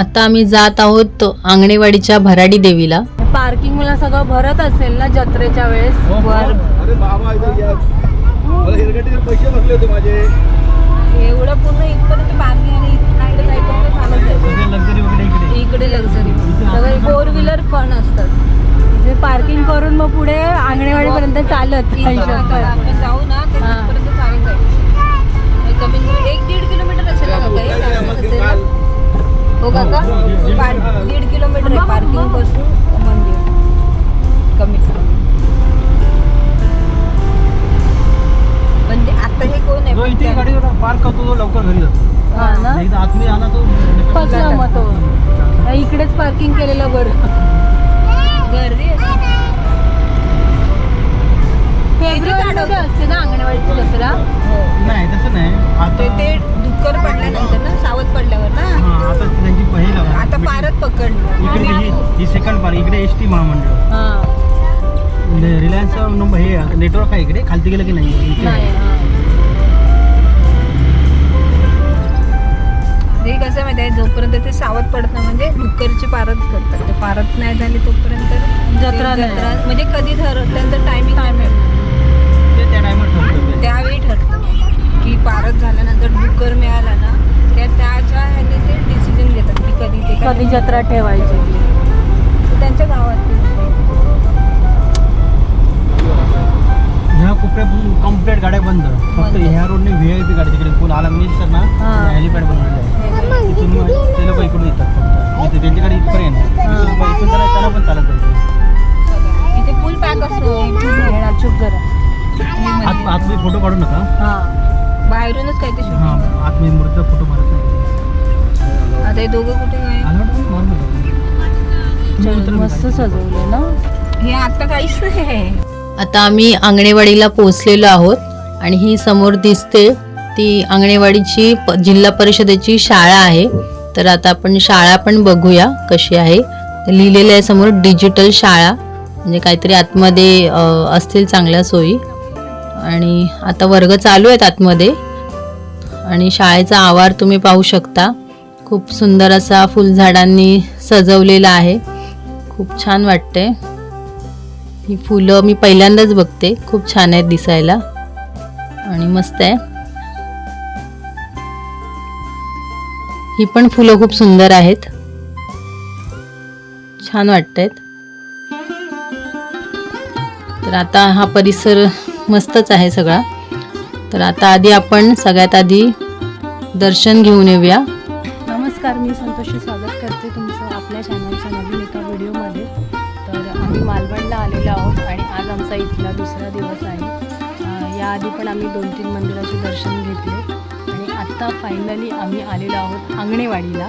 आता आम्ही जात आहोत आंगणेवाडीच्या भराडी देवीला. पार्किंग मला सगळं भरत असेल ना जत्रेच्या वेळेस? वर. अरे बाबा इथं या. मला हिरकटीचे पैसे बसले होते माझे. एवढं पूर्ण इथपर्यंत पार्किंग आणि इकडे जाईपर्यंत चालत जायचं. लक्झरी वगैरे इकडे इकडे. लक्झरी सगळे फोर व्हीलर पण असतात. म्हणजे पार्किंग करून मग पुढे आंगणेवाडीपर्यंत चालत. आपण जाऊ ना हा. चालत एक दीड किलोमीटर असेल हे? ना? हो काका पार- दीड किलोमीटर आहे पार्किंगपासून मंदिर. कमीत कमी ते आता हे कोण जो इथे आहे गाडी पार्क करतो तो लवकर घरी जातो. हा ना? एकदा आतमध्ये आला तो. फसला मग तो. इकडेच पार्किंग केलेलं बरं. गर्दी असते. ना अंगणवाडीची दसरा? हो. नाही तसं नाही. ते आता ते डुक्कर पडल्यानंतर ना सावध पडल्यावर ना? हा, आता त्यांची पहिला आता पारत पकडलं. इकडे ही ही सेकंड इकडे एस टी महामंडळ. हा. रिलायन्स हे नेटवर्क आहे इकडे? खालती गेलं की नाही. हा. ते कसं माहिती आहे? जोपर्यंत ते सावध पडत नाही म्हणजे डुक्करची पारत करतात. ते पारत नाही झाली तोपर्यंत जत्रा. म्हणजे कधी त्यांचं टायमिंग काय ते त्या टायमात ठरतं त्यावेळी ठरतं की पारत झाल्यानंतर डुक्कर मिळाला ना त्या त्याच्या ह्याने ते डिसिजन घेतात की कधी जत्रा ठेवायची. त्यांच्या गावात. ह्या कोपऱ्यापासून कंप्लीट गाड्या बंद. फक्त. ह्या रोडने व्ही आय पी गाडी तिकडे. पूल आला तर ना. हेलिपॅड बनवलेलं आहे तिथून ते लोक इकडून येतात. नॉर्मल चल, मस्त सजवले ना? हे आता काहीच नाही आता आम्ही आंगणेवाडीला पोहोचलेलो आहोत आणि ही समोर दिसते ती आंगणेवाडीची प जिल्हा परिषदेची शाळा आहे. तर आता आपण शाळा पण बघूया कशी आहे. लिहिलेलं आहे समोर डिजिटल शाळा म्हणजे काहीतरी आतमध्ये असतील चांगल्या सोयी. आणि आता वर्ग चालू आहेत आतमध्ये. आणि शाळेचा आवार तुम्ही पाहू शकता. खूप सुंदर असा फुलझाडांनी सजवलेला आहे. खूप छान वाटते ही फुलं मी पहिल्यांदाच बघते. खूप छान आहेत दिसायला. आणि मस्त आहे. ही पण फुलं खूप सुंदर आहेत. छान वाटतायत तर आता हा परिसर मस्तच आहे सगळा. तर आता आधी आपण सगळ्यात आधी दर्शन घेऊन येऊया. नमस्कार मी संतोषी स्वागत याआधी पण आम्ही दोन तीन मंदिराचे दर्शन घेतले. आणि आत्ता फायनली आम्ही आलेलो आहोत आंगणेवाडीला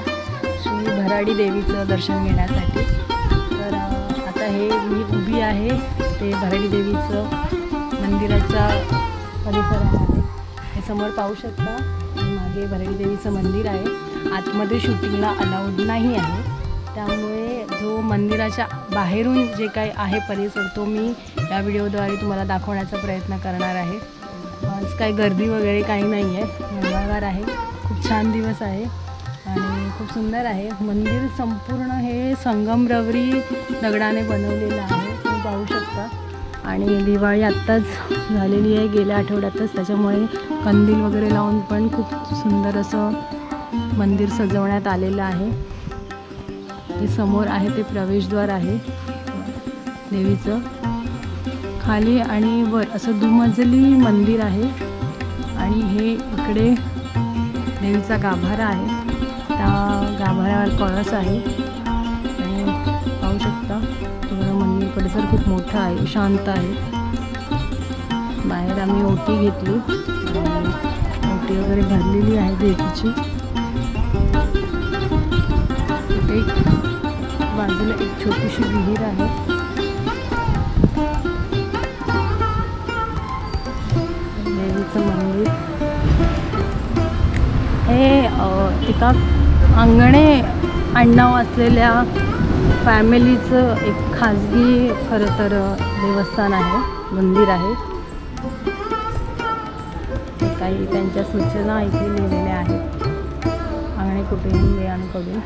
श्री भराडी देवीचं दर्शन घेण्यासाठी. तर आता हे मी उभी आहे ते भराडी देवीचं मंदिराचा परिसर आहे हे समोर पाहू शकता मागे भराडी देवीचं मंदिर आहे. आतमध्ये शूटिंगला अलाउड नाही आहे. त्यामुळे जो मंदिराच्या बाहेरून जे काही आहे परिसर तो मी या व्हिडिओद्वारे तुम्हाला दाखवण्याचा प्रयत्न करणार आहे. आज काही गर्दी वगैरे काही नाही आहे. मंगळवार आहे. खूप छान दिवस आहे आणि खूप सुंदर आहे. मंदिर संपूर्ण हे संगमरवरी दगडाने बनवलेलं आहे. तुम्ही पाहू शकता. आणि दिवाळी आत्ताच झालेली आहे. गेल्या आठवड्यातच. त्याच्यामुळे कंदील वगैरे लावून पण खूप सुंदर असं मंदिर सजवण्यात आलेलं आहे. ते समोर आहे ते प्रवेशद्वार आहे. देवीचं. खाली आणि वर असं दुमजली मंदिर आहे. आणि हे इकडे देवीचा गाभारा आहे. त्या गाभाऱ्यावर कळस आहे. आणि पाहू शकता तुम्हाला मंदिर परिसर खूप मोठा आहे शांत आहे. बाहेर आम्ही ओटी घेतली. ओटी वगैरे भरलेली आहे देवीची. एक बाजूला एक छोटीशी विहीर आहे. देवीचं मंदिर. हे एका अंगणे आडनाव असलेल्या फॅमिलीचं एक खाजगी खरं तर देवस्थान आहे मंदिर आहे. काही त्यांच्या सूचना इथे लिहिलेल्या आहेत. आंगणे कुटुंबियांकडून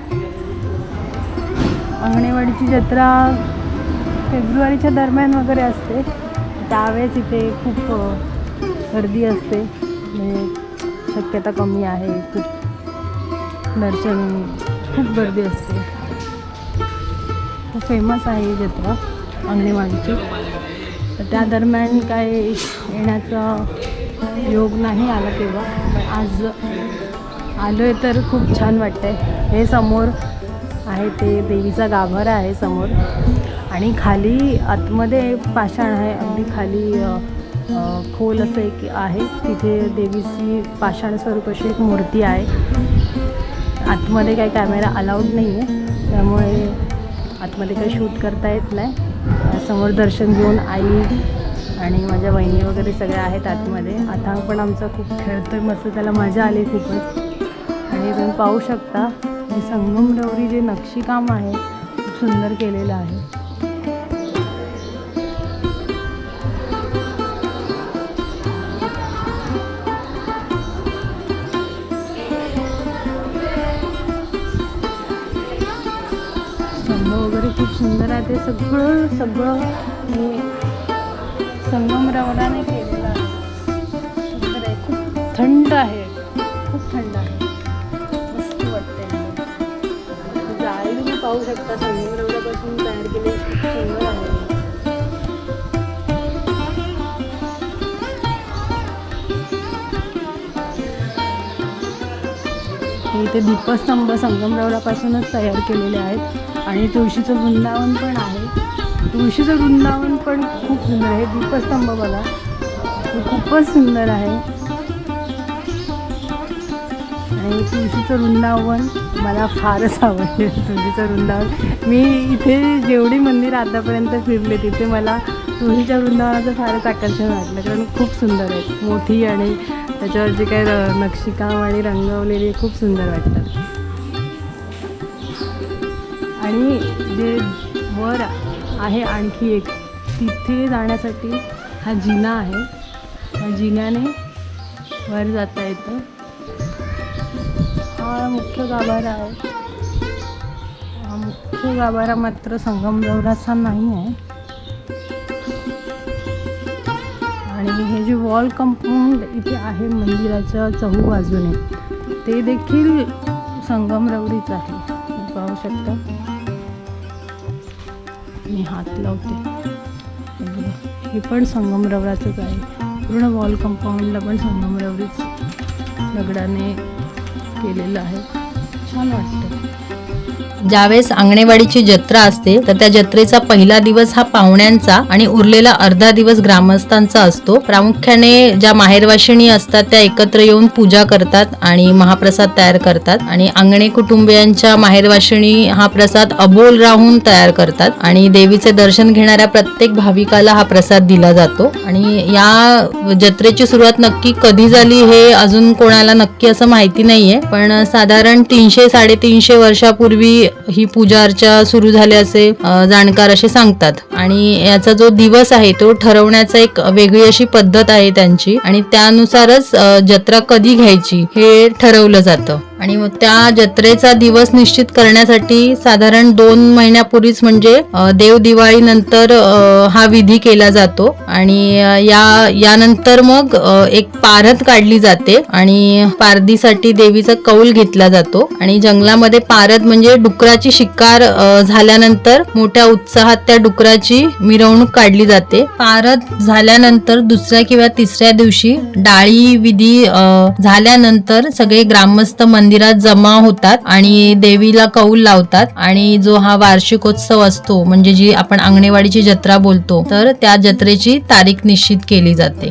आंगणेवाडीची जत्रा फेब्रुवारीच्या दरम्यान वगैरे असते. त्यावेळेस इथे खूप गर्दी असते. म्हणजे शक्यता कमी आहे. खूप दर्शन खूप गर्दी असते. खूप फेमस आहे ही जत्रा अंगणेवाडीची. तर त्या दरम्यान काय येण्याचा योग नाही आला तेव्हा. आज आलो आहे तर खूप छान वाटतं आहे हे समोर आहे ते देवीचा गाभारा आहे समोर. आणि खाली आतमध्ये पाषाण आहे. अगदी खाली खोल असं एक आहे. तिथे देवीची पाषाण स्वरूप अशी एक मूर्ती आहे. आतमध्ये काही कॅमेरा अलाउड नाही आहे त्यामुळे आतमध्ये काही शूट करता येत नाही. समोर दर्शन घेऊन आई आणि माझ्या वहिनी वगैरे सगळ्या आहेत आतमध्ये. आता पण आमचा खूप खेळतो आहे मस्त त्याला मजा आली खूपच. इथे तुम्ही पाहू शकता हे संगमरवरी जे नक्षीकाम आहे खूप सुंदर केलेलं आहे. वगैरे खूप सुंदर आहे. ते सगळं सगळं हे संगमरवराने केलेलं आहे. सुंदर आहे. खूप थंड आहे. पाहू शकता संगमरवरापासून तयार केले खूप सुंदर आहे इथे दीपस्तंभ संगमरवरापासूनच तयार केलेले आहेत. आणि तुळशीचं वृंदावन पण आहे. तुळशीचं वृंदावन पण खूप सुंदर आहे. दीपस्तंभ बघा. खूपच सुंदर आहे. आणि तुळशीचं वृंदावन मला फारच आवडते तुळशीचं वृंदावन मी इथे जेवढी मंदिर आतापर्यंत फिरले तिथे मला तुळशीच्या वृंदावनाचं फारच आकर्षण वाटलं कारण खूप सुंदर आहे मोठी आणि त्याच्यावर जे काही र- नक्षीकाम आणि रंगवलेली खूप सुंदर वाटतात. आणि जे वर आहे आणखी एक तिथे जाण्यासाठी हा जिना आहे. जिन्याने वर जाता येतं. हा मुख्य गाभारा आहे. हा मुख्य गाभारा मात्र संगमरवराचा नाही आहे. आणि हे जे वॉल कंपाऊंड इथे आहे मंदिराच्या चहू बाजूने ते देखील संगमरवरीच आहे. पाहू शकता. मी हात लावते. हे पण संगमरवराचंच आहे. पूर्ण वॉल कंपाऊंडला पण संगमरवरीच दगडाने केलेलं आहे. छान वाटतं. ज्यावेळेस अंगणेवाडीची जत्रा असते तर त्या जत्रेचा पहिला दिवस हा पाहुण्यांचा आणि उरलेला अर्धा दिवस ग्रामस्थांचा असतो. प्रामुख्याने ज्या माहेरवाशिणी असतात त्या एकत्र येऊन पूजा करतात आणि महाप्रसाद तयार करतात. आणि अंगणे कुटुंबियांच्या माहेरवाशिणी हा प्रसाद अबोल राहून तयार करतात आणि देवीचे दर्शन घेणाऱ्या प्रत्येक भाविकाला हा प्रसाद दिला जातो. आणि या जत्रेची सुरुवात नक्की कधी झाली हे अजून कोणाला नक्की असं माहिती नाहीये पण साधारण तीनशे साडेतीनशे वर्षापूर्वी ही पूजा अर्चा सुरू झाली असे जाणकार असे सांगतात. आणि याचा जो दिवस आहे तो ठरवण्याचा एक वेगळी अशी पद्धत आहे त्यांची. आणि त्यानुसारच जत्रा कधी घ्यायची हे ठरवलं जातं. आणि मग त्या जत्रेचा दिवस निश्चित करण्यासाठी साधारण दोन महिन्यापूर्वीच म्हणजे देव दिवाळी नंतर हा विधी केला जातो. आणि या यानंतर मग एक पारत काढली जाते आणि पारदीसाठी देवीचा कौल घेतला जातो. आणि जंगलामध्ये पारद म्हणजे डुकराची शिकार झाल्यानंतर मोठ्या उत्साहात त्या डुकराची मिरवणूक काढली जाते. पारद झाल्यानंतर दुसऱ्या किंवा तिसऱ्या दिवशी डाळी विधी झाल्यानंतर सगळे ग्रामस्थ मंदिरात जमा होतात आणि देवीला कौल लावतात. आणि जो हा वार्षिकोत्सव असतो म्हणजे जी आपण आंगणेवाडीची जत्रा बोलतो तर त्या जत्रेची तारीख निश्चित केली जाते.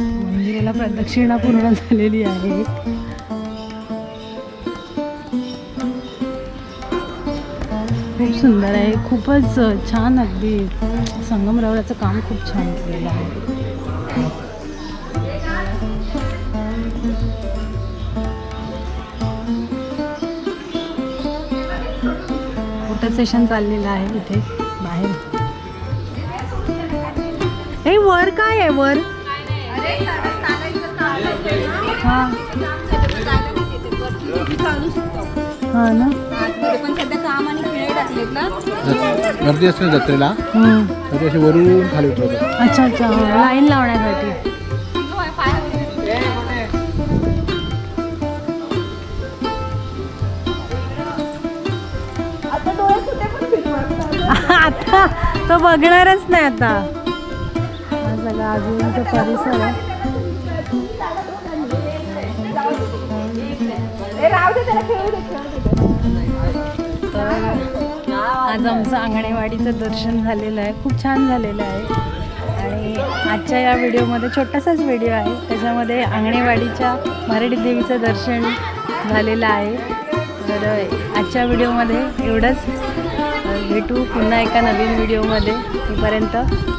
मंदिराला प्रदक्षिणा पूर्ण झालेली आहे. खूप सुंदर आहे. खूपच छान अगदी संगमरवराचं काम खूप छान केलेलं आहे. सेशन चाललेलं आहे इथे बाहेर. हे वर काय आहे वर? हा. हा ना. गर्दी असते जत्रेला हम्म. तर ते असे वरून खाली उतरवतात. अच्छा अच्छा लाईन लावण्यासाठी. तो बघणारच नाही आता. हा सगळा आजूबाजूचा परिसर आहे तर आज आमचं अंगणेवाडीचं दर्शन झालेलं आहे. खूप छान झालेलं आहे. आणि आजच्या या व्हिडिओमध्ये छोटासाच व्हिडिओ आहे. त्याच्यामध्ये अंगणेवाडीच्या मराठी देवीचं दर्शन झालेलं आहे. तर आजच्या व्हिडिओमध्ये एवढंच. भेटू पुन्हा एका नवीन व्हिडिओमध्ये तोपर्यंत